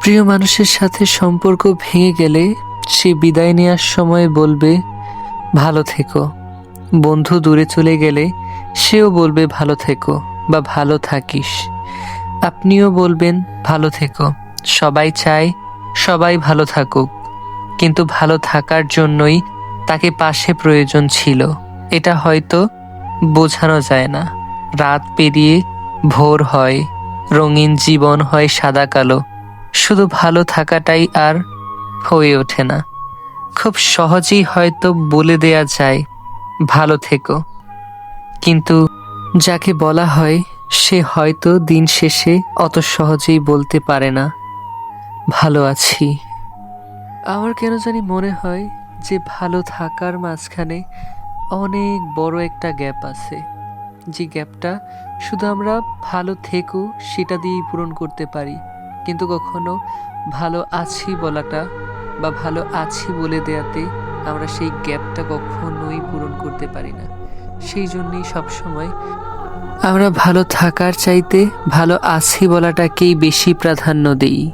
প্রিয় মানুষের সাথে সম্পর্ক ভেঙে গেলে সে বিদায় নেওয়ার সময় বলবে, ভালো থেকো। বন্ধু দূরে চলে গেলে সেও বলবে, ভালো থেকো বা ভালো থাকিস। আপনিও বলবেন, ভালো থেকো। সবাই চায় সবাই ভালো থাকুক, কিন্তু ভালো থাকার জন্যই তাকে পাশে প্রয়োজন ছিল। এটা হয়তো বোঝানো যায় না। রাত পেরিয়ে ভোর হয়, রঙিন জীবন হয় সাদা কালো। শুধু ভালো থাকাটাই আর হয়ে ওঠে না। খুব সহজেই হয়তো বলে দেয়া যায়, ভালো থেকো। কিন্তু যাকে বলা হয়, সে হয়তো দিন শেষে অত সহজেই বলতে পারে না, ভালো আছি। আমার কেন জানি মনে হয় যে ভালো থাকার মাঝখানে অনেক বড় একটা গ্যাপ আছে, যে গ্যাপটা শুধু আমরা ভালো থেকো সেটা দিয়েই পূরণ করতে পারি। কিন্তু কখনো ভালো আছি বলাটা বা ভালো আছি বলে দেয়াতে আমরা সেই গ্যাপটা কখনোই পূরণ করতে পারি না। সেই জন্যই সবসময় আমরা ভালো থাকার চাইতে ভালো আছি বলাটাকেই বেশি প্রাধান্য দিই।